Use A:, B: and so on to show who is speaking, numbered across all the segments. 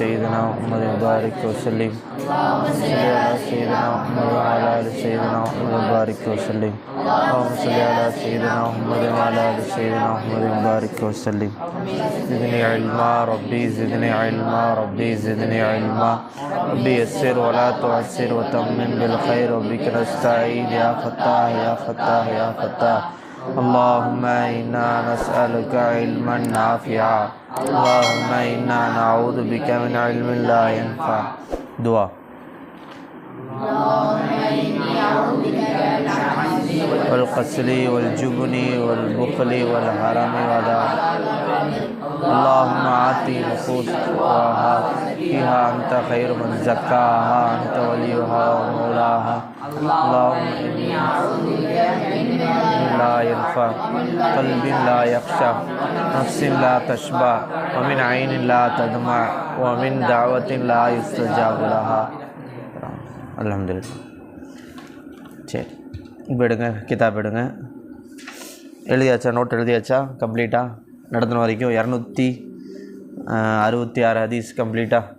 A: سيدنا محمد وبارك وسلم. اللهم صل على سيدنا محمد وعلى آل سيدنا محمد وبارك وسلم. اللهم صل على سيدنا محمد وعلى آل سيدنا محمد وسلم. زدني علما ربي زدني علما ربي زدني علما ربي. يسر ولا تعسر وتمم بالخير. وبك نستعين. يا فتاح يا فتاح يا فتاح. اللهم إنا نسألك علما نافعا. اللهم إنا نعوذ بك من علم لا ينفع. دعاء. والقسل والجبن والبخل والحرم والعار اللهم آتي نفوس تقواها فيها أنت خير من زكاها أنت وليها ومولاها اللهم إني أعوذ بك من علم لا ينفع قلب لا يخشى نفس لا تشبع ومن عين لا تدمع ومن دعوة لا يستجاب لها الحمد لله சரி இப்போ எடுங்க கிதாப் எடுங்க எழுதியாச்சா நோட் எழுதியாச்சா கம்ப்ளீட்டாக நடத்தின வரைக்கும் இரநூத்தி அறுபத்தி ஆறு ஹதீஸ் கம்ப்ளீட்டாக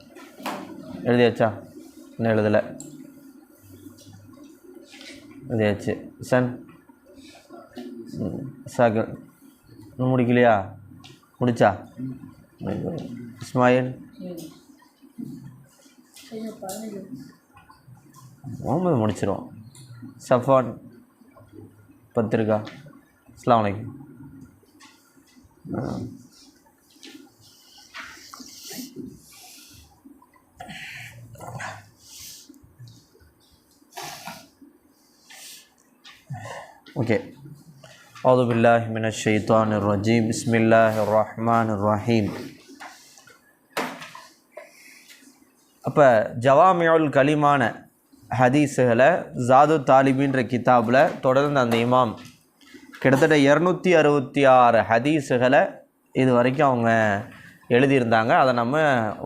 A: எழுதியாச்சா? இன்னும் எழுதலை. எழுதியாச்சு. சன் ம், இன்னும் முடிக்கலையா? முடிச்சா? இஸ்மாயில்? முகமது முடிச்சிடும் சஃபான் பத்திரிக்கா. அஸ்லாம் வலைக்கம் ஆ. ஓகே أعوذ بالله من الشيطان الرجيم بسم الله الرحمن الرحيم அப்போ ஜவாமியுல் கலிமான ஹதீஸுகளை ஜாது தாலிபின்ற கிதாபில் தொடர்ந்து அந்த இமாம் கிட்டத்தட்ட இரநூத்தி அறுபத்தி ஆறு ஹதீஸுகளை இது வரைக்கும் அவங்க எழுதியிருந்தாங்க. அதை நம்ம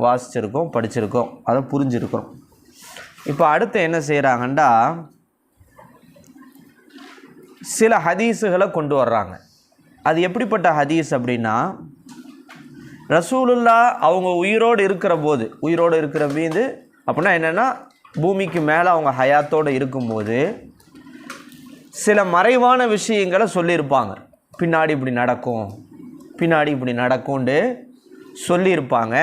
A: வாசிச்சிருக்கோம் படிச்சிருக்கோம். அதை புரிஞ்சிருக்கிறோம். இப்போ அடுத்து என்ன செய்கிறாங்கண்டா சில ஹதீஸுகளை கொண்டு வர்றாங்க. அது எப்படிப்பட்ட ஹதீஸ் அப்படின்னா ரசூலுல்லா அவங்க உயிரோடு இருக்கிற போது உயிரோடு இருக்கிற மீது அப்படின்னா என்னென்னா பூமிக்கு மேலே அவங்க ஹயாத்தோடு இருக்கும்போது சில மறைவான விஷயங்களை சொல்லியிருப்பாங்க. பின்னாடி இப்படி நடக்கும் பின்னாடி இப்படி நடக்கும்ண்டு சொல்லியிருப்பாங்க.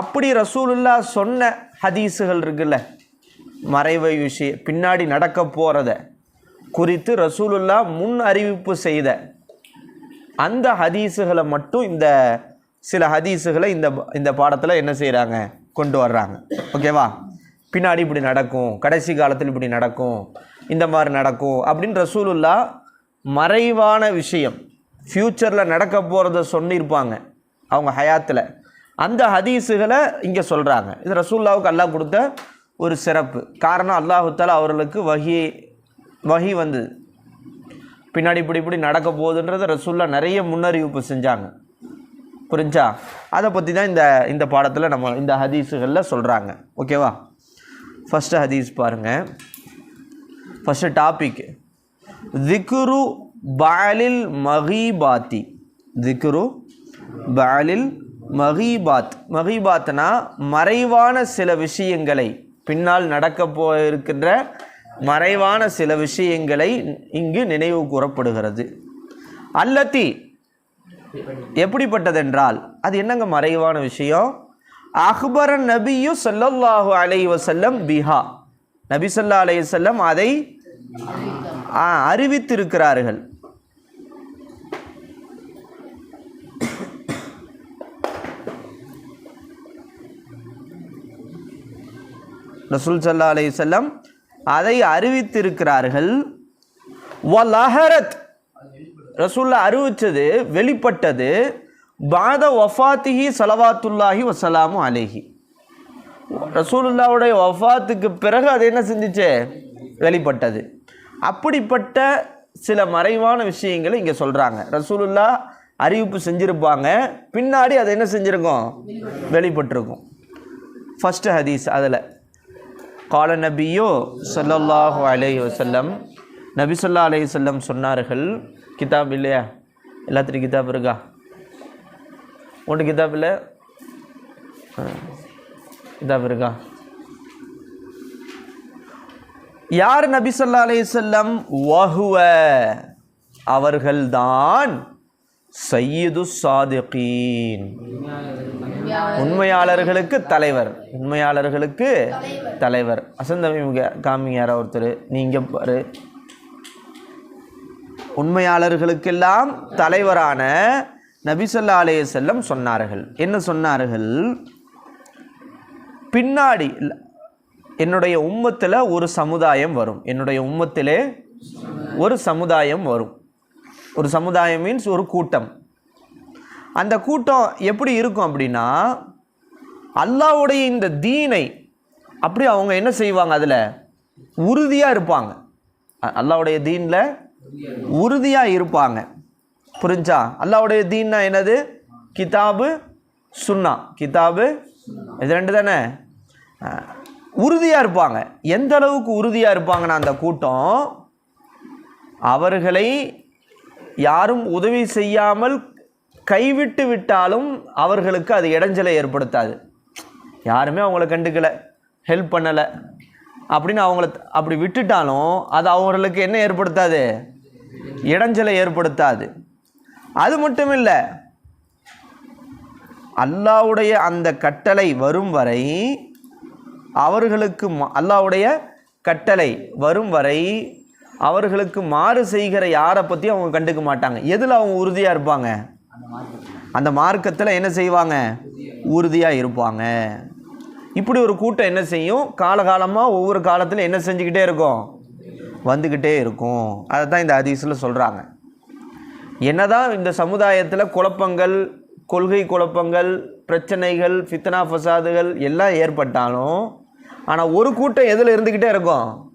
A: அப்படி ரசூலுல்லா சொன்ன ஹதீஸுகள் இருக்குல்ல மறைவை விஷயம் பின்னாடி நடக்க போகிறத குறித்து ரசூலுல்லா முன் அறிவிப்பு செய்த அந்த ஹதீஸுகளை மட்டும் இந்த சில ஹதீஸுகளை இந்த இந்த பாடத்தில் என்ன செய்கிறாங்க கொண்டு வர்றாங்க. ஓகேவா பின்னாடி இப்படி நடக்கும் கடைசி காலத்தில் இப்படி நடக்கும் இந்த மாதிரி நடக்கும் அப்படின்னு ரசூலுல்லா மறைவான விஷயம் ஃப்யூச்சரில் நடக்க போகிறத சொல்லியிருப்பாங்க. அவங்க ஹயாத்தில். அந்த ஹதீஸுகளை இங்கே சொல்கிறாங்க இது ரசூல்லாவுக்கு அல்லாஹ் கொடுத்த ஒரு சிறப்பு. காரணம் அல்லாஹுத்தால் அவர்களுக்கு வகி வகி வந்தது. பின்னாடி இப்படி இப்படி நடக்க போகுதுன்றதை ரசூல்லா நிறைய முன்னறிவிப்பு செஞ்சாங்க. புரிஞ்சா? அதை பற்றி தான் இந்த இந்த பாடத்தில் நம்ம இந்த ஹதீஸுகளில் சொல்கிறாங்க ஓகேவா ஃபஸ்ட்டு ஹதீஸ் பாருங்கள் ஃபஸ்ட்டு டாபிக் திக்ரு பாலில் மஹீபாத்தி திக்ரு பாலில் மஹீபாத் மஹீபாத்னா மறைவான சில விஷயங்களை பின்னால் நடக்க போயிருக்கின்ற மறைவான சில விஷயங்களை இங்கு நினைவு கூறப்படுகிறது. அல்லத்தி எப்படிப்பட்டதென்றால் அது என்னங்க மறைவான விஷயம்? அக்பர நபியு ஸல்லல்லாஹு அலை வசல்லம் பிஹா. நபி சொல்லா அலைஹி வஸல்லம் அதை அறிவித்திருக்கிறார்கள். ரசூல் சல்லா அலி செல்லம் அதை அறிவித்திருக்கிறார்கள். வலஹரத். ரசூல்லா அறிவித்தது வெளிப்பட்டது பாத வஃபாத்திஹி சலவாத்துல்லாஹி வசலாமு அலேஹி. ரசூலுல்லாவுடைய வஃபாத்துக்கு பிறகு அது என்ன செஞ்சிச்சு? வெளிப்பட்டது. அப்படிப்பட்ட சில மறைவான விஷயங்களை இங்கே சொல்கிறாங்க ரசூலுல்லா அறிவிப்பு செஞ்சுருப்பாங்க. பின்னாடி அது என்ன செஞ்சுருக்கோம்? வெளிப்பட்டிருக்கும். ஃபஸ்ட்டு ஹதீஸ் அதில். கால நபியோ சொல்லல்லாஹு அலை வசல்லம் நபி சொல்லா அலை வஸல்லம் சொன்னார்கள். கிதாப் இல்லையா? எல்லாத்துலையும் கிதாப் இருக்கா? ஒன்று கிதாப் இல்லை? கிதாப் இருக்கா? யார் நபி சொல்லா அலைஹி வஸல்லம்? வஹுவ. அவர்கள்தான். சையீது சாதிகீன். உண்மையாளர்களுக்கு தலைவர். உண்மையாளர்களுக்கு தலைவர். அசந்தமிக காமிங்க யாரோ ஒருத்தர். நீங்கள் பாரு. உண்மையாளர்களுக்கெல்லாம் தலைவரான நபிசல்லா அலைய செல்லம் சொன்னார்கள். என்ன சொன்னார்கள்? பின்னாடி என்னுடைய உம்மத்தில் ஒரு சமுதாயம் வரும். என்னுடைய உம்மத்திலே ஒரு சமுதாயம் வரும். ஒரு சமுதாயம் மீன்ஸ் ஒரு கூட்டம். அந்த கூட்டம் எப்படி இருக்கும் அப்படின்னா அல்லாஹ்வுடைய இந்த தீனை அப்படி அவங்க என்ன செய்வாங்க அதில்? உறுதியாக இருப்பாங்க. அல்லாவுடைய அல்லாஹ்வுடைய தீனில் உறுதியாக இருப்பாங்க. புரிஞ்சா? அல்லாஹ்வுடைய தீன்னா என்னது? கிதாபு சுன்னா. கிதாபு இது ரெண்டு தானே? உறுதியாக இருப்பாங்க. எந்த அளவுக்கு உறுதியாக இருப்பாங்கன்னா அந்த கூட்டம்? அவர்களை யாரும் உதவி செய்யாமல் கைவிட்டு விட்டாலும் அவர்களுக்கு அது இடைஞ்சலை ஏற்படுத்தாது. யாருமே அவங்கள கண்டுக்கல ஹெல்ப் பண்ணலை. அப்படின்னு அவங்கள அப்படி விட்டுட்டாலும் அது அவர்களுக்கு என்ன ஏற்படுத்தாது? இடைஞ்சலை ஏற்படுத்தாது. அது மட்டும் இல்லை அல்லாவுடைய அந்த கட்டளை வரும் வரை அவர்களுக்கு அல்லாவுடைய கட்டளை வரும் வரை அவர்களுக்கு மாறு செய்கிற யாரை பற்றியும் அவங்க கண்டுக்க மாட்டாங்க. எதில் அவங்க உறுதியாக இருப்பாங்க? அந்த மார்க்கத்தில் என்ன செய்வாங்க? உறுதியாக இருப்பாங்க. இப்படி ஒரு கூட்டம் என்ன செய்யும்? காலகாலமாக ஒவ்வொரு காலத்தில் என்ன செஞ்சுக்கிட்டே இருக்கும்? வந்துக்கிட்டே இருக்கும். அதை தான் இந்த அதிசயில் சொல்கிறாங்க என்னதான் இந்த சமுதாயத்தில் குழப்பங்கள் கொள்கை குழப்பங்கள் பிரச்சனைகள் ஃபித்னா ஃபசாதுகள் எல்லாம் ஏற்பட்டாலும் ஆனால் ஒரு கூட்டம் எதில் இருந்துக்கிட்டே இருக்கும்?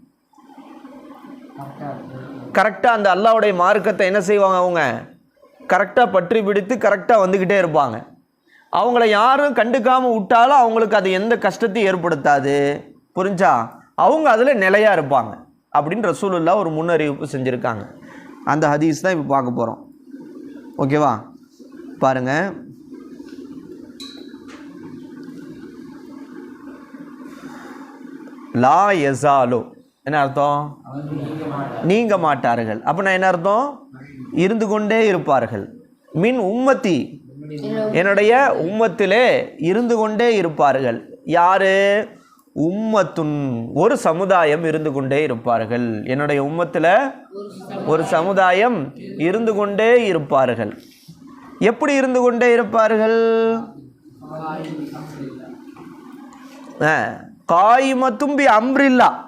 A: கரெக்டாக அந்த அல்லாவுடைய மார்க்கத்தை என்ன செய்வாங்க அவங்க? கரெக்டாக பற்றி பிடித்து கரெக்டாக வந்துக்கிட்டே இருப்பாங்க. அவங்கள யாரும் கண்டுக்காமல் விட்டாலும் அவங்களுக்கு அது எந்த கஷ்டத்தையும் ஏற்படுத்தாது. புரிஞ்சா? அவங்க அதில் நிலையாக இருப்பாங்க. அப்படின்னு ரசூலுல்லா ஒரு முன்னறிவிப்பு செஞ்சுருக்காங்க. அந்த ஹதீஸ் தான் இப்போ பார்க்க போகிறோம் ஓகேவா பாருங்க. லா எசாலோ என்ன அர்த்தம்? நீங்க மாட்டார்கள். அப்படின்னா என்ன அர்த்தம்? இருந்து கொண்டே இருப்பார்கள். மின் உம்மத்தி. என்னுடைய உம்மத்திலே இருந்து கொண்டே இருப்பார்கள். யாரு? உம்மத்துன். ஒரு சமுதாயம் இருந்து கொண்டே இருப்பார்கள். என்னுடைய உம்மத்தில் ஒரு சமுதாயம் இருந்து கொண்டே இருப்பார்கள். எப்படி இருந்து கொண்டே இருப்பார்கள்? காய்மத்தும்பி அம்ரில்லா.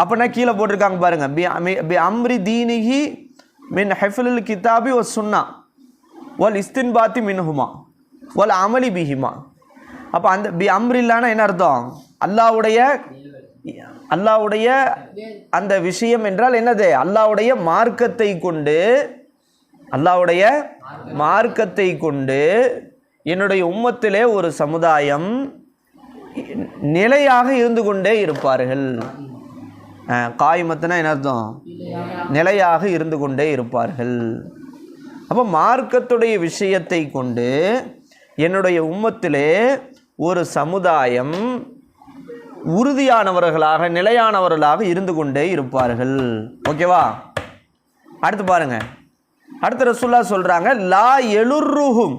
A: அப்படின்னா கீழே போட்டிருக்காங்க பாருங்க. பி அம்ரி தீனிஹி மின் ஹெஃபுல் கிதாபி ஒ சுன்னா. ஒல் இஸ்தின்பாத்தி மின்ஹுமா. ஒல் அமலி பிஹிமா. அப்போ அந்த பி அம்ரில்லான்னா என்ன அர்த்தம்? அல்லாவுடைய அல்லாவுடைய அந்த விஷயம் என்றால் என்னது? அல்லாவுடைய மார்க்கத்தை கொண்டு அல்லாவுடைய மார்க்கத்தை கொண்டு என்னுடைய உம்மத்திலே ஒரு சமுதாயம் நிலையாக இருந்து கொண்டே இருப்பார்கள். காய்மத்துனா என்ன அர்த்தம்? நிலையாக இருந்து கொண்டே இருப்பார்கள். அப்போ மார்க்கத்துடைய விஷயத்தை கொண்டு என்னுடைய உம்மத்திலே ஒரு சமுதாயம் உறுதியானவர்களாக நிலையானவர்களாக இருந்து கொண்டே இருப்பார்கள். ஓகேவா? அடுத்து பாருங்க. அடுத்த ரசுல்லா சொல்கிறாங்க லா எழுருகும்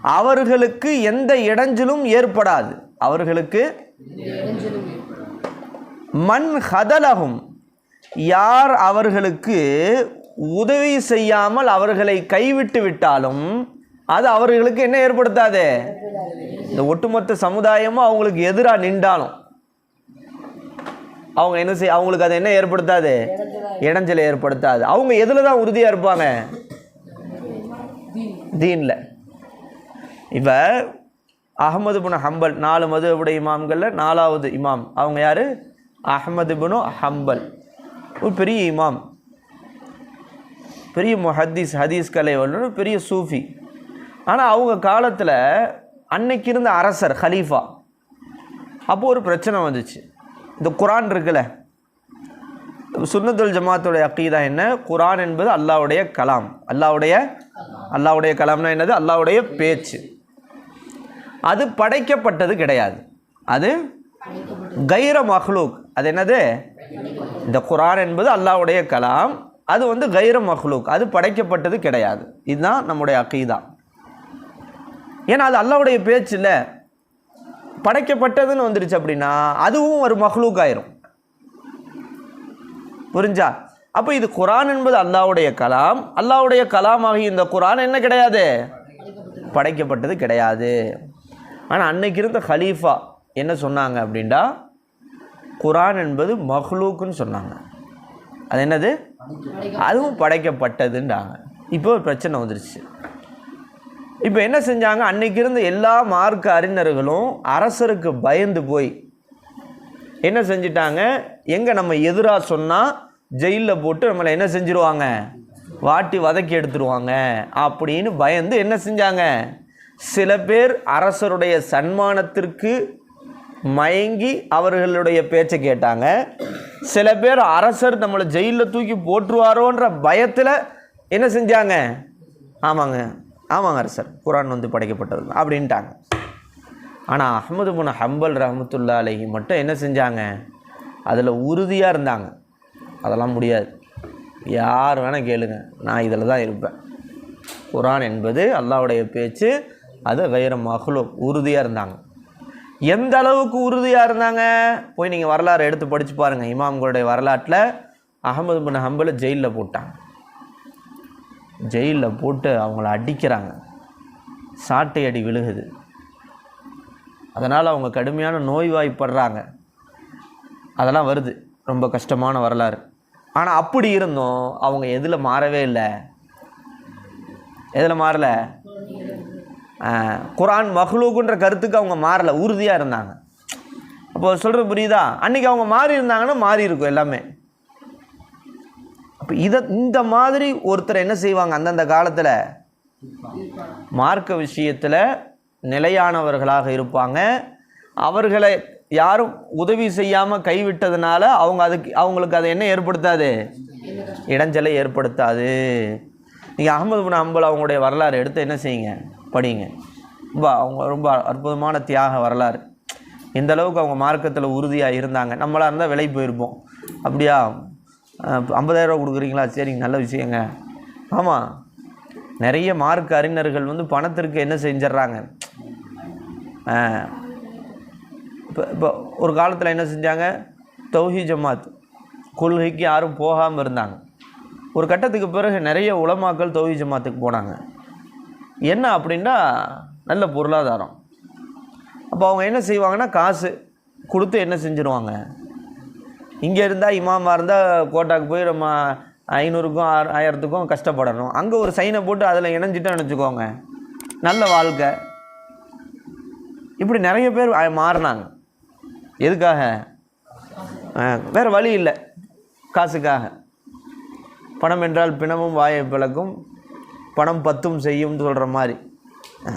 A: அவர்களுக்கு எந்த இடைஞ்சலும் ஏற்படாது. அவர்களுக்கு மண் ஹதலகும் யார் அவர்களுக்கு உதவி செய்யாமல் அவர்களை கைவிட்டு விட்டாலும் அது அவர்களுக்கு என்ன ஏற்படுத்தாது? இந்த ஒட்டுமொத்த சமுதாயமும் அவங்களுக்கு எதிராக நின்றாலும் அவங்க என்ன செய்ய அவங்களுக்கு அது என்ன ஏற்படுத்தாது? இடைஞ்சலை ஏற்படுத்தாது. அவங்க எதில் தான் உறுதியாக இருப்பாங்க? தீனில். இப்போ அகமது புன ஹம்பல் நாலு மதுவுடைய இமாம்களில் நாலாவது இமாம். அவங்க யார்? அஹமது புனு ஹம்பல். ஒரு பெரிய இமாம். பெரிய முஹத்தீஸ் ஹதீஸ் கலை வல்லுனர் பெரிய சூஃபி. ஆனால் அவங்க காலத்தில் அன்னைக்கு இருந்த அரசர் சுன்னத்துல் ஜமாத்துடைய அக்கீதா என்ன? குரான் என்பது அல்லாஹ்வுடைய கலாம். அல்லாஹ்வுடைய அல்லாஹ்வுடைய கலாம்னா என்னது? அல்லாஹ்வுடைய பேச்சு. அது படைக்கப்பட்டது கிடையாது. அது கைர மஹ்லூக் அது என்னது? இந்த குரான் என்பது அல்லாஹ்வுடைய கலாம். அது வந்து கைர மஹ்லூக். அது படைக்கப்பட்டது கிடையாது. இதுதான் நம்முடைய அக்கீதா ஏன்னா அது அல்லாவுடைய பேச்சு இல்லை படைக்கப்பட்டதுன்னு வந்துருச்சு அப்படின்னா அதுவும் ஒரு மஹ்லூக் ஆயிரும். புரிஞ்சா? அப்போ இது குரான் என்பது அல்லாஹ்வுடைய கலாம். அல்லாஹ்வுடைய கலாமாகி இந்த குரான் என்ன கிடையாது? படைக்கப்பட்டது கிடையாது. ஆனால் அன்னைக்கு இருந்த ஹலீஃபா என்ன சொன்னாங்க அப்படின்டா குரான் என்பது மஹ்லூக்குன்னு சொன்னாங்க. அது என்னது? அதுவும் படைக்கப்பட்டதுன்றாங்க. இப்போ ஒரு பிரச்சனை வந்துருச்சு. இப்போ என்ன செஞ்சாங்க? அன்னைக்கு இருந்த எல்லா மார்க்க அறிஞர்களும் அரசருக்கு பயந்து போய் என்ன செஞ்சிட்டாங்க? எங்கே நம்ம எதிராக சொன்னால் ஜெயிலில் போட்டு நம்மளை என்ன செஞ்சுருவாங்க? வாட்டி வதக்கி எடுத்துருவாங்க அப்படின்னு பயந்து என்ன செஞ்சாங்க? சில பேர் அரசருடைய சன்மானத்திற்கு மயங்கி அவர்களுடைய பேச்சை கேட்டாங்க. சில பேர் அரசர் நம்மளை ஜெயிலில் தூக்கி போட்டுருவாரோன்ற பயத்தில் என்ன செஞ்சாங்க? ஆமாங்க ஆமாங்க அரசர் குரான் வந்து படைக்கப்பட்டது அப்படின்ட்டாங்க. ஆனால் அஹமது முன் ஹம்பல் ரஹமத்துல்லா அலஹி மட்டும் என்ன செஞ்சாங்க? அதில் உறுதியாக இருந்தாங்க. அதெல்லாம் முடியாது. யார் வேணால் கேளுங்க நான் இதில் தான் இருப்பேன். குரான் என்பது அல்லாவுடைய பேச்சு அது வைர மகளோ உறுதியாக இருந்தாங்க. எந்த அளவுக்கு உறுதியாக இருந்தாங்க? போய் நீங்கள் வரலாறு எடுத்து படித்து பாருங்கள் இமாம்களுடைய வரலாற்றில் அகமது பின் ஹம்பலை ஜெயிலில் போட்டாங்க. ஜெயிலில் போட்டு அவங்கள அடிக்கிறாங்க. சாட்டை அடி விழுகுது. அதனால் அவங்க கடுமையான நோய்வாய்ப்படுறாங்க. அதெல்லாம் வருது. ரொம்ப கஷ்டமான வரலாறு. ஆனால் அப்படி இருந்தும். அவங்க எதில் மாறவே இல்லை. எதில் மாறலை? குரான் மஹ்லூக்குன்ற கருத்துக்கு அவங்க மாறல உறுதியாக இருந்தாங்க. அப்போ சொல்கிறது புரியுதா? அன்றைக்கி அவங்க மாறி இருந்தாங்கன்னா மாறி இருக்கும் எல்லாமே. அப்போ இதை இந்த மாதிரி ஒருத்தர் என்ன செய்வாங்க? அந்தந்த காலத்தில் மார்க்க விஷயத்தில் நிலையானவர்களாக இருப்பாங்க. அவர்களை யாரும் உதவி செய்யாமல் கைவிட்டதுனால அவங்க அதுக்கு அவங்களுக்கு அதை என்ன ஏற்படுத்தாது? இடைஞ்சலை ஏற்படுத்தாது. நீங்கள் அகமது பின் அம்பல் அவங்களுடைய வரலாறு எடுத்து என்ன செய்யுங்க? படிங்க. ரொம்ப அவங்க ரொம்ப அற்புதமான தியாக வரலாறு. இந்த அளவுக்கு அவங்க மார்க்கத்தில் உறுதியாக இருந்தாங்க. நம்மளாக இருந்தால் விலை போயிருப்போம். அப்படியா? ஐம்பதாயிரரூவா கொடுக்குறீங்களா? சரிங்க நல்ல விஷயங்க. ஆமாம் நிறைய மார்க் அறிஞர்கள் வந்து பணத்திற்கு என்ன செஞ்சிட்றாங்க? இப்போ இப்போ ஒரு காலத்தில் என்ன செஞ்சாங்க? தௌஹி ஜமாத். கொள்கைக்கு யாரும் போகாமல் இருந்தாங்க. ஒரு கட்டத்துக்கு பிறகு நிறைய உலமாக்கள் தௌஹி ஜமாத்துக்கு போனாங்க. என்ன அப்படின்னா நல்ல பொருளாதாரம். அப்போ அவங்க என்ன செய்வாங்கன்னா காசு கொடுத்து என்ன செஞ்சுருவாங்க? இங்கே இருந்தால் இமாமாக இருந்தால் கோட்டாக்கு போய் நம்ம ஐநூறுக்கும் ஆறு ஆயிரத்துக்கும் கஷ்டப்படணும். அங்கே ஒரு சைனை போட்டு அதில் இணைஞ்சிட்டோம்னு வச்சுக்கோங்க நல்ல வாழ்க்கை. இப்படி நிறைய பேர் மாறினாங்க. எதுக்காக? ஆ, வழி இல்லை. காசுக்காக. பணம் என்றால் பிணமும் வாயை பிளக்கும். பணம் பத்தும் செய்யும்னு சொல்கிற மாதிரி. ஆ.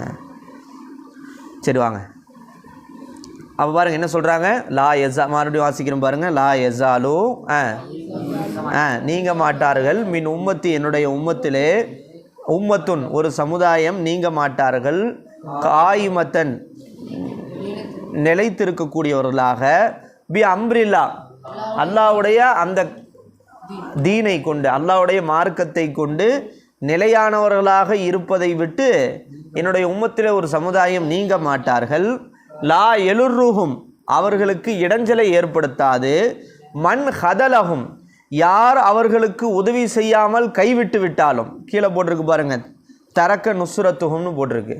A: சரி வாங்க. அப்போ பாருங்க என்ன சொல்கிறாங்க லா எஸா மறுபடியும் வாசிக்கிறோம் பாருங்க. லா எஸாலு ஆ. ஆ நீங்க மாட்டார்கள். மின் உம்மத்து என்னுடைய உம்மத்திலே உம்மத்துன் ஒரு சமுதாயம் நீங்க மாட்டார்கள். காயிமத்தன் நிலைத்திருக்கக்கூடியவர்களாக. பி அம்ரில்லா அல்லாவுடைய அந்த தீனை கொண்டு அல்லாவுடைய மார்க்கத்தை கொண்டு நிலையானவர்களாக இருப்பதை விட்டு என்னுடைய உம்மத்தில் ஒரு சமுதாயம் நீங்க மாட்டார்கள். லா எழுருகும் அவர்களுக்கு இடைஞ்சலை ஏற்படுத்தாது. மண் ஹதலகும் யார் அவர்களுக்கு உதவி செய்யாமல் கைவிட்டு விட்டாலும். கீழே போட்டிருக்கு பாருங்க தரக்க நுசுரத்துகும்னு போட்டிருக்கு.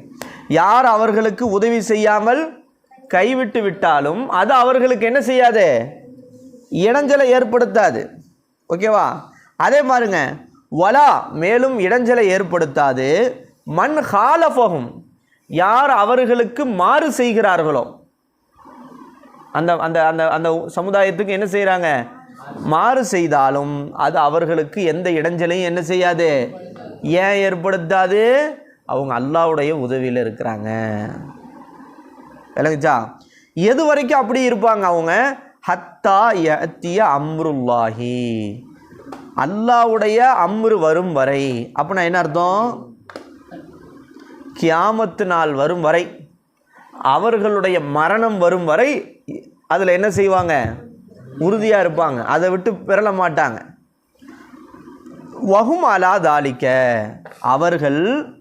A: யார் அவர்களுக்கு உதவி செய்யாமல் கைவிட்டு விட்டாலும் அது அவர்களுக்கு என்ன செய்யாது? இடைஞ்சலை ஏற்படுத்தாது. ஓகேவா? அதே பாருங்க வலா மேலும் இடைஞ்சலை ஏற்படுத்தாது. மண் ஹாலஃபகும் யார் அவர்களுக்கு மாறு செய்கிறார்களோ. அந்த அந்த அந்த அந்த சமுதாயத்துக்கு என்ன செய்கிறாங்க மாறு செய்தாலும் அது அவர்களுக்கு எந்த இடைஞ்சலையும் என்ன செய்யாது? ஏன் ஏற்படுத்தாது? அவங்க அல்லாவுடைய உதவியில் இருக்கிறாங்க. விளங்குச்சா? எது வரைக்கும் அப்படி இருப்பாங்க அவங்க? ஹத்தா யத்திய அம்ருல்லாஹி. அல்லாவுடைய அம்ரு வரும் வரை. அப்படின்னா என்ன அர்த்தம்? கியாமத்து நாள் வரும் வரை. அவர்களுடைய மரணம் வரும் வரை அதில் என்ன செய்வாங்க? உறுதியாக இருப்பாங்க. அதை விட்டு பெறல மாட்டாங்க. வகுமாலா தாளிக்க தாலிக்க. அவர்கள்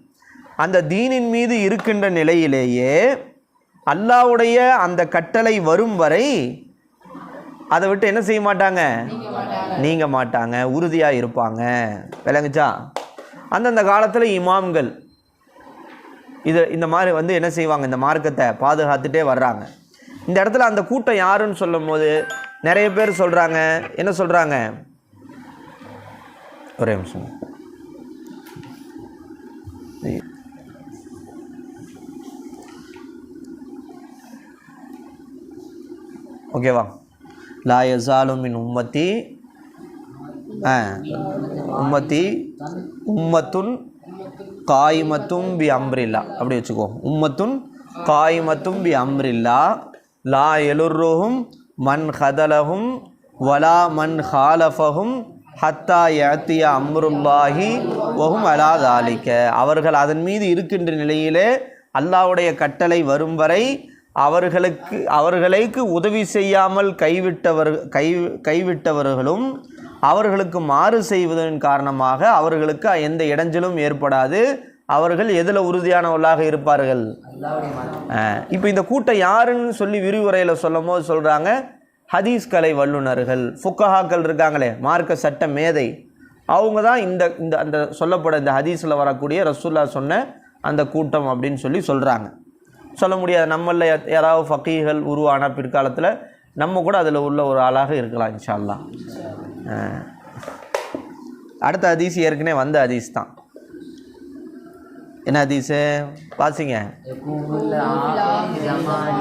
A: அந்த தீனின் மீது இருக்கின்ற நிலையிலேயே அல்லாவுடைய அந்த கட்டளை வரும் வரை அதை விட்டு என்ன செய்ய மாட்டாங்க? நீங்க மாட்டாங்க உறுதியாக இருப்பாங்க. விளங்குச்சா? அந்தந்த காலத்தில் இமாம்கள் இது இந்த மாதிரி வந்து என்ன செய்வாங்க? இந்த மார்க்கத்தை பாதுகாத்துட்டே வர்றாங்க. இந்த இடத்துல அந்த கூட்டம் யாருன்னு சொல்லும் போது நிறைய பேர் சொல்கிறாங்க என்ன சொல்கிறாங்க ஒரே நிமிஷம். ஓகேவா? லா யசாலு மின் உம்மத்தி ஆ உம்மத்தி உம்மத்துன் காயிமத்தும் பி அம்ரில்லா அப்படி வச்சுக்கோ. உம்மத்துன் காயிமத்தும் பி அம்ரில்லா லா எலுர்ருஹும் மன் ஹதலஹும் வலா மன் ஹாலஃபஹும் ஹத்தா யத்திய அம்ருல்லாஹி வஹும் அலா தாலிக்க அவர்கள் அதன் மீது இருக்கின்ற நிலையிலே அல்லாவுடைய கட்டளை வரும் வரை அவர்களுக்கு அவர்களுக்கு உதவி செய்யாமல் கைவிட்டவர் கை கைவிட்டவர்களும் அவர்களுக்கு மாறு செய்வதன் காரணமாக அவர்களுக்கு எந்த இடைஞ்சலும் ஏற்படாது. அவர்கள் எதில் உறுதியானவர்களாக இருப்பார்கள்? இப்போ இந்த கூட்டம் யாருன்னு சொல்லி விரிவுரையில் சொல்லும் போது சொல்கிறாங்க ஹதீஸ் கலை வல்லுநர்கள் ஃபுக்கஹாக்கள் இருக்காங்களே மார்க்க சட்ட மேதை. அவங்க தான் இந்த இந்த அந்த சொல்லப்பட இந்த ஹதீஸில் வரக்கூடிய ரசூல்லா சொன்ன அந்த கூட்டம் அப்படின்னு சொல்லி சொல்கிறாங்க சொல்ல முடியாது நம்மள யாராவது ஃபக்கீகள் உருவான பிற்காலத்தில் நம்ம கூட அதில் உள்ள ஒரு ஆளாக இருக்கலாம் இன்ஷா அல்லாஹ் அஹ். அடுத்த ஹதீஸ் ஏற்கனவே வந்த ஹதீஸ் தான் என்ன ஹதீஸு வாசிங்க
B: يكون الآخر زمان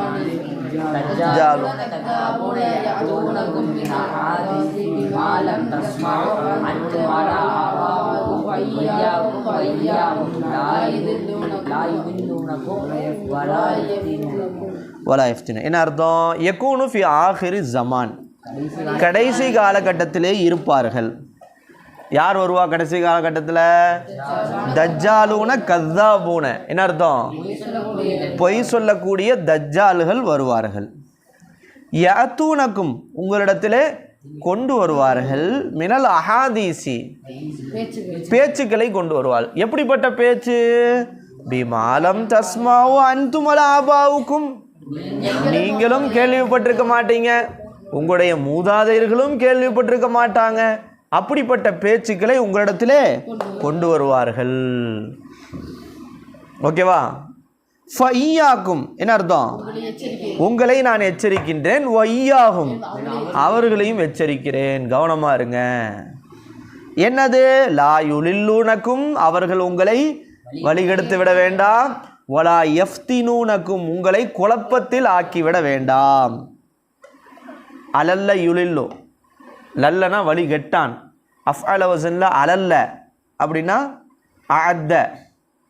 A: جعل.
B: تكابون يأتونكم بالأحاديث بما لم تسمعوا أنتم ولا آباؤكم وإياكم وإياهم لا يضلونكم لا يضلونكم ولا يفتنونكم
A: வலா இஃப்தின என்ன அர்த்தம்? எக்கூனு ஃபி ஆஹிரி ஜமான். கடைசி காலகட்டத்திலே இருப்பார்கள். யார் வருவா கடைசி காலகட்டத்தில்? தஜ்ஜாலூன கத்தாபூன. என்ன அர்த்தம்? பொய் சொல்லக்கூடிய தஜ்ஜாலுகள் வருவார்கள். யத்தூனக்கும் உங்களிடத்திலே கொண்டு வருவார்கள். மினல் அஹாதீசி. பேச்சுக்களை கொண்டு வருவாள். எப்படிப்பட்ட பேச்சு? பிமாலம் தஸ்மாவும் அன்துமல ஆபாவுக்கும் நீங்களும் கேள்விப்பட்டிருக்க மாட்டீங்க உங்களுடைய மூதாதையர்களும் கேள்விப்பட்டிருக்க மாட்டாங்க அப்படிப்பட்ட பேச்சுக்களை உங்களிடத்திலே கொண்டு வருவார்கள் ஓகேவா ஃபையாக்கும் என்ன அர்த்தம் உங்களை நான் எச்சரிக்கின்றேன் வையாகும் அவர்களையும் எச்சரிக்கிறேன் கவனமாக இருங்க என்னது லா யுலில்லூனக்கும் அவர்கள் உங்களை வழிகெடுத்து விட வேண்டாம். வலா எஃப்தினூனக்கும் உங்களை குழப்பத்தில் ஆக்கிவிட வேண்டாம். அலல்ல யுலில்லு. லல்லனா வழி கெட்டான். அஃப் அலவசன்ல அலல்ல. அப்படின்னா அத்த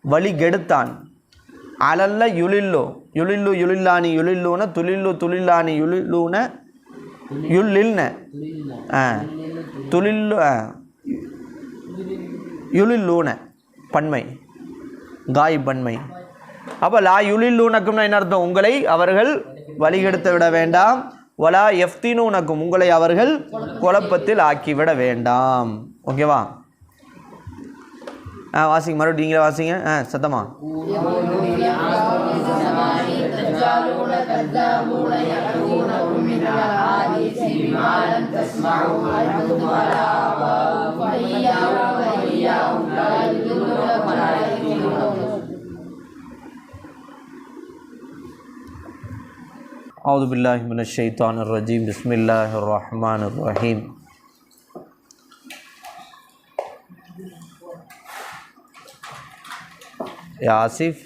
A: வழி கெடுத்தான். அலல்ல யுலில்லு. யுலில்லு யுலில்லானி யுலில்லூன துலில்லு துலில்லானி யுலில்லூன யுல்லில்ன. ஆ. துலில்லு யுலில்லூன. பன்மை. காய்பன்மை அப்போ லா யுலில்லூனக்கும்னா என்ன அர்த்தம்? உங்களை அவர்கள் வழிகெடுத்து விட வேண்டாம். வலா எஃப்தினூனக்கும் உங்களை அவர்கள் குழப்பத்தில் ஆக்கிவிட வேண்டாம். ஓகேவா ஆ வாசிங்க. மறுபடியும் நீங்களே வாசிங்க. ஆ சத்தமா? أعوذ بالله من الشيطان الرجيم بسم الله الرحمن الرحيم يا آسف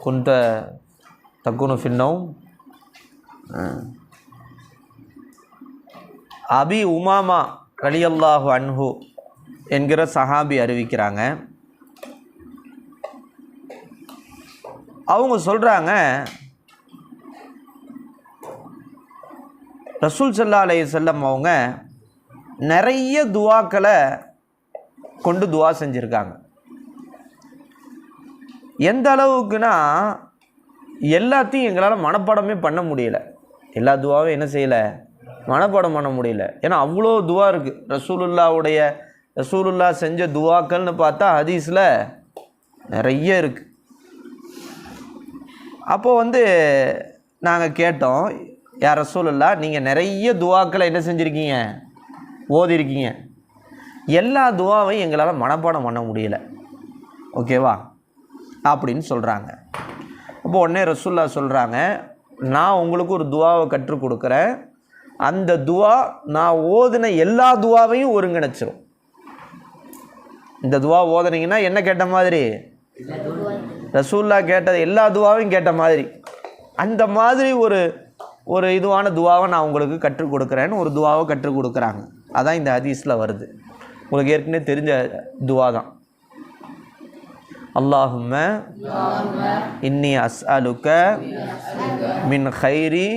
A: كنت تكون في النوم آه. அபி உமாமா ரலியல்லாஹு அன்ஹு என்கிற சஹாபி அறிவிக்கிறாங்க அவங்க சொல்கிறாங்க ரசூல் சல்லா அலைய செல்லம் அவங்க நிறைய துவாக்களை கொண்டு துவா செஞ்சுருக்காங்க. எந்த அளவுக்குன்னா எல்லாத்தையும் எங்களால் மனப்பாடமே பண்ண முடியல. எல்லா துவாவும் என்ன செய்யலை? மனப்பாடம் பண்ண முடியல. ஏன்னா அவ்வளோ துவா இருக்குது ரசூலுல்லாவுடைய ரசூலுல்லா செஞ்ச துவாக்கள்னு பார்த்தா ஹதீஸில் நிறைய இருக்குது அப்போது வந்து நாங்கள் கேட்டோம் யார் ரசூலுல்லா நீங்கள் நிறைய துவாக்களை என்ன செஞ்சுருக்கீங்க? ஓதிருக்கீங்க. எல்லா துவாவையும் எங்களால் மனப்பாடம் பண்ண முடியல. ஓகேவா அப்படின்னு சொல்கிறாங்க அப்போ உடனே ரசூல்லா சொல்கிறாங்க நான் உங்களுக்கு ஒரு துவாவை கற்றுக் கொடுக்குறேன். அந்த துவா நான் ஓதின எல்லா துவாவையும் ஒருங்கிணைச்சிரும். இந்த துவா ஓதுனீங்கன்னா என்ன கேட்ட மாதிரி? ரசூல்லா கேட்டது எல்லா துவாவையும் கேட்ட மாதிரி. அந்த மாதிரி ஒரு ஒரு இதுவான துவாவை நான் உங்களுக்கு கற்றுக் கொடுக்குறேன்னு ஒரு துவாவை கற்றுக் கொடுக்குறாங்க. அதான் இந்த ஹதீஸில் வருது. உங்களுக்கு ஏற்கனவே தெரிஞ்ச துவா தான். அல்லாஹும்ம இன்னி அஸ் அலுக்க மின் ஹைரி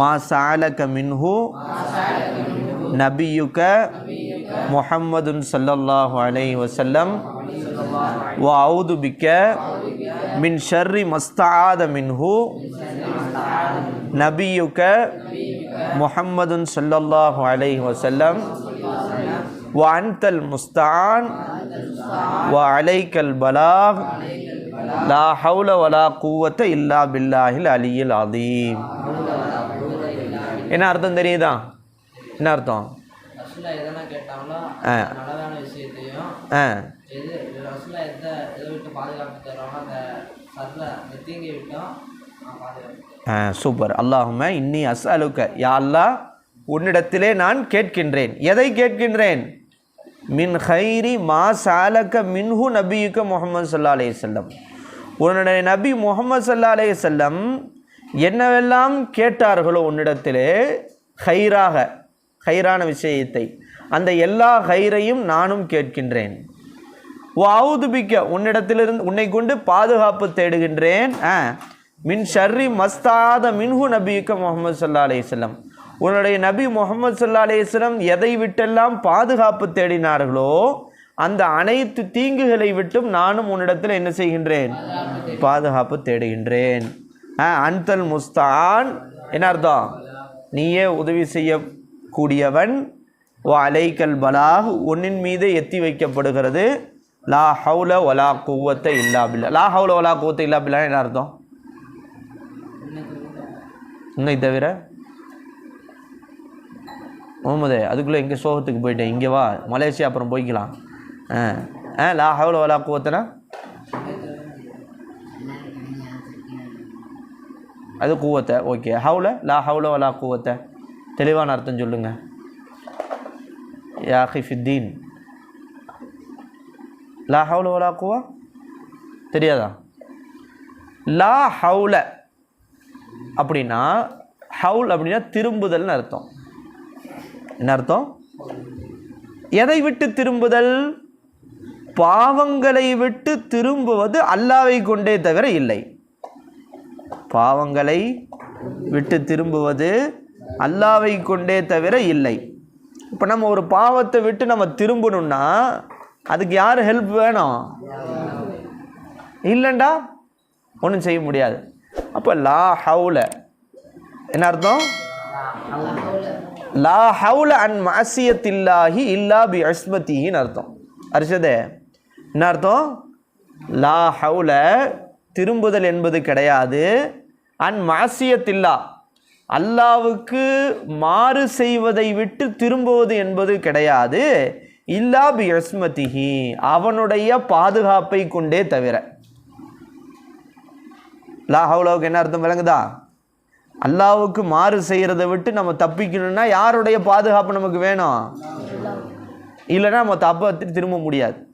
A: மா சாலக மின்ஹு நபியுக்க முஹம்மதுன் ஸல்லல்லாஹு அலை வசல்லம் வ அவுதுபிக்க மின் ஷர்ரி மஸ்தாத மின்ஹு நபியுக்க முஹம்மதுன் ஸல்லல்லாஹு அலைஹி வஸல்லம் வ அன்தல் முஸ்தான் வ அலைக்கல் பலாக் லா ஹவுல வலா குவத்த இல்லா பில்லாஹில் அலியில் அதீம் என்ன அர்த்தம் தெரியுதா? என்ன அர்த்தம்? ஆ. சூப்பர். அல்லாஹும இன்னி அஸ்அலுக்க. யா அல்லாஹ் உன்னிடத்திலே நான் கேட்கின்றேன். எதை கேட்கின்றேன்? மின் ஹைரி மா சாலக்க மின்ஹு நபியுக்க முகமது சல்லா அலே செல்லம் உன்னுடைய நபி முகமது சல்லா அலே செல்லம் என்னவெல்லாம் கேட்டார்களோ உன்னிடத்திலே? ஹைராக ஹைரான விஷயத்தை. அந்த எல்லா ஹைரையும் நானும் கேட்கின்றேன். வாவுதுபிக்க உன்னிடத்திலிருந்து உன்னை கொண்டு பாதுகாப்பு தேடுகின்றேன். ஆ மின் ஷர்ரி மஸ்தாத மின்ஹு நபிக்கு முகமது சல்லா அலையம் உன்னுடைய நபி முகமது சல்லா அலையம் எதை விட்டெல்லாம் பாதுகாப்பு தேடினார்களோ அந்த அனைத்து தீங்குகளை விட்டும் நானும் உன்னிடத்தில் என்ன செய்கின்றேன்? பாதுகாப்பு தேடுகின்றேன். ஆ அன்தல் முஸ்தான் என்ன அர்த்தம்? நீயே உதவி செய்யக்கூடியவன் ஓ அலைக்கல் பலாஹ் உன்னின் மீதே எத்தி வைக்கப்படுகிறது. லா ஹவுல வலா குவத்தை இல்லா பில்லா லா ஹவுல வலா குவத்தை இல்லா என்ன அர்த்தம்? உன்னை தவிர? முகமது அதுக்குள்ளே எங்கே சோகத்துக்கு போயிட்டேன். இங்கே வா மலேசியா அப்புறம் போய்க்கலாம். ஆ ஆ லா ஹவுல வலா கூவத்தனா? அது கூவத்தை ஓகே. ஹவுல? லா ஹவுல வலா கூவத்தை. தெளிவான அர்த்தம் சொல்லுங்க. யா ஹிஃபித்தீன் லா ஹவுல வலா கூவா? தெரியாதா? லா ஹவுல. அப்படின்னா ஹவுல் அப்படின்னா திரும்புதல்னு அர்த்தம். என்ன அர்த்தம்? எதை விட்டு திரும்புதல்? பாவங்களை விட்டு திரும்புவது அல்லாவை கொண்டே தவிர இல்லை. பாவங்களை விட்டு திரும்புவது அல்லாவை கொண்டே தவிர இல்லை. இப்போ நம்ம ஒரு பாவத்தை விட்டு நம்ம திரும்பணும்னா அதுக்கு யார் ஹெல்ப் வேணும்? இல்லைண்டா ஒன்றும் செய்ய முடியாது. அப்போ லா ஹவுல. என்ன அர்த்தம்? லா ஹவுல அன் மாசியத்தில்லாஹி இல்லா பி அஸ்மத்தின்னு அர்த்தம். அரிசதே என்ன அர்த்தம்? லா ஹவுல திரும்புதல் என்பது கிடையாது. அன் மாசியத்தில்லா அல்லாவுக்கு மாறு செய்வதை விட்டு திரும்புவது என்பது கிடையாது. இல்லா பி அஸ்மதிஹி அவனுடைய பாதுகாப்பை கொண்டே தவிர. லா ஹவுலாவுக்கு என்ன அர்த்தம் விளங்குதா? அல்லாவுக்கு மாறு செய்கிறத விட்டு நம்ம தப்பிக்கணும்னா யாருடைய பாதுகாப்பு நமக்கு வேணும்? இல்லைன்னா நம்ம தப்பை திரும்ப முடியாது.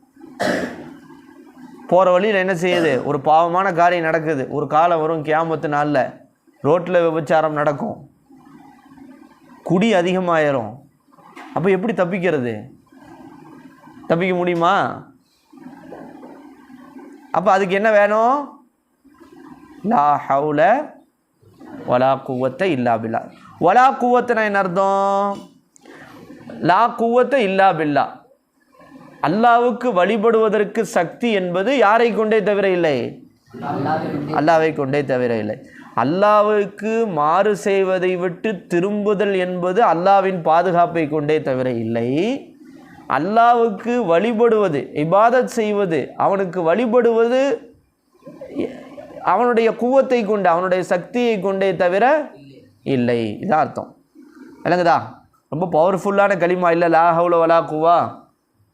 A: போகிற வழியில் என்ன செய்யுது? ஒரு பாவமான காரியம் நடக்குது. ஒரு காலம் வரும் கியாமத்து நாளில் ரோட்டில் விபச்சாரம் நடக்கும். குடி அதிகமாயிரும். அப்போ எப்படி தப்பிக்கிறது? தப்பிக்க முடியுமா? அப்போ அதுக்கு என்ன வேணும்? லா ஹவுல வலா குவத்தை இல்லா பில்லா வலா குவத்துனா என்ன அர்த்தம் லா குவத்தை இல்லா பில்லா அல்லாவுக்கு வழிபடுவதற்கு சக்தி என்பது யாரை கொண்டே தவிர இல்லை? அல்லாவை கொண்டே தவிர இல்லை. அல்லாவுக்கு மாறு செய்வதை விட்டு திரும்புதல் என்பது அல்லாவின் பாதுகாப்பை கொண்டே தவிர இல்லை. அல்லாவுக்கு வழிபடுவது இபாதத் செய்வது அவனுக்கு வழிபடுவது அவனுடைய குவத்தை கொண்டு அவனுடைய சக்தியை கொண்டே தவிர இல்லை. இதான் அர்த்தம். விளங்குதா? ரொம்ப பவர்ஃபுல்லான களிமா. இல்லை லா ஹவுல வலா குவா.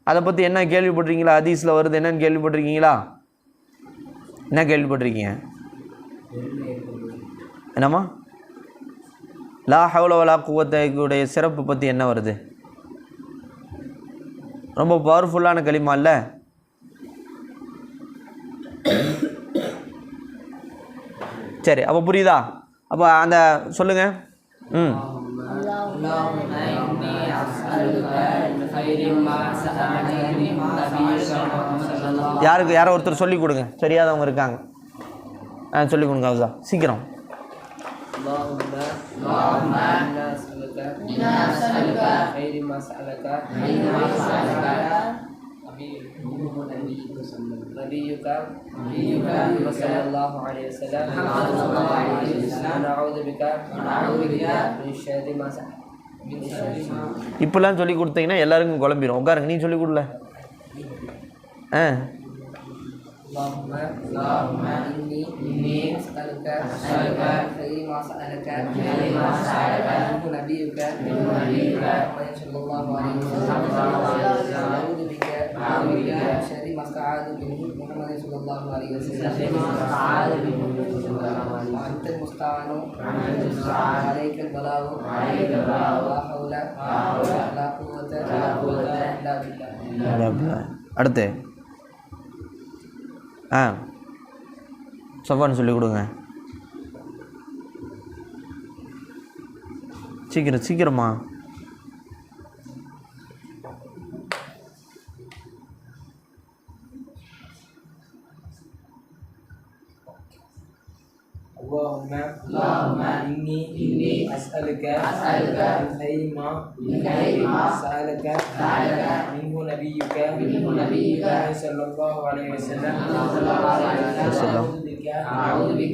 A: அதை பற்றி என்ன கேள்விப்பட்டிருக்கீங்களா? ஹதீஸில் வருது. என்னென்னு கேள்விப்பட்டிருக்கீங்களா? என்ன கேள்விப்பட்டிருக்கீங்க? என்னம்மா? லா ஹவுல வலா குவத்தையுடைய சிறப்பு பற்றி என்ன வருது? ரொம்ப பவர்ஃபுல்லான களிமா இல்லை? சரி அப்போ புரியுதா? அப்போ அந்த சொல்லுங்கள் ம். யாருக்கு யாரோ ஒருத்தர் சொல்லிக் கொடுங்க. தெரியாதவங்க இருக்காங்க. ஆ சொல்லிக் கொடுங்க அவசா சீக்கிரம்.
B: அல்லாஹ் نبيك نبيك صلى الله عليه وسلم ونعوذ بك ونعوذ بك من شر ما سألك من شر ما
A: இப்போல்லாம் சொல்லி கொடுத்தீங்கன்னா எல்லாருக்கும் குழம்பிடும் உட்காருங்க நீ சொல்லி கொடுல ஆ
B: اللهم اللهم إني إني أسألك أسألك خير ما سألك خير ما سألك منه نبيك منه نبيك محمد صلى الله عليه وسلم أعوذ بك أعوذ بك من شر ما استعاذ منه محمد صلى الله عليه وسلم استعاذ منه وأنت المستعان عليك البلاغ عليك البلاغ لا حول ولا قوة إلا بالله
A: அடுத்து ஆ சஃபான் சொல்லி கொடுங்க சீக்கிரம் சீக்கிரமா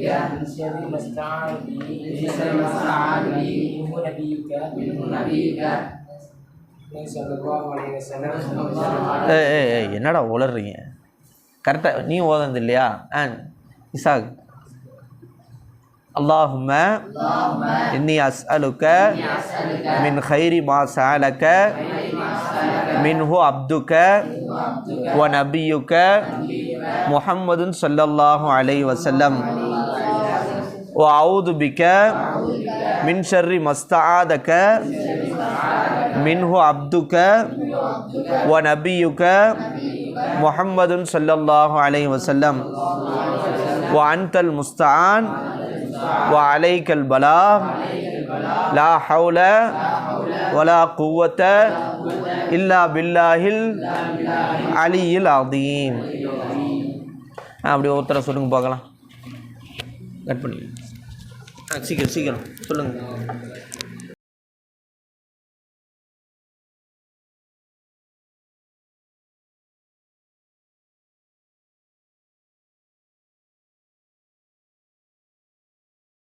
C: من شر ما استعان به من شر ما استعان به منه نبيك منه نبيك صلى الله عليه وسلم
A: ஏய் ஏய் ஏய் என்னடா உளறீங்க கரெக்டாக நீ ஓதுனது இல்லையா ஆ இசாக் اللهم إني أسألك من خير ما سألك منه عبدك ونبيك محمد صلى الله عليه وسلم ஓ அவுது பிக்க மின்ஷர்ரி மஸ்தாதக மின்ஹு அப்துக்க ஓ நபியுக்க முஹம்மதுன் சொல்லல்லாஹு அலை வசல்லம் ஓ அன்தல் முஸ்தான் ஓ அலைக்கல் பலா லா ஹவுல வலா குவத்த இல்லா பில்லாஹில் அலியில் அதீம் அப்படி ஒருத்தரை சொல்லுங்க பார்க்கலாம். கட் பண்ணி ஆ சீக்கிரம் சீக்கிரம். சொல்லுங்கள்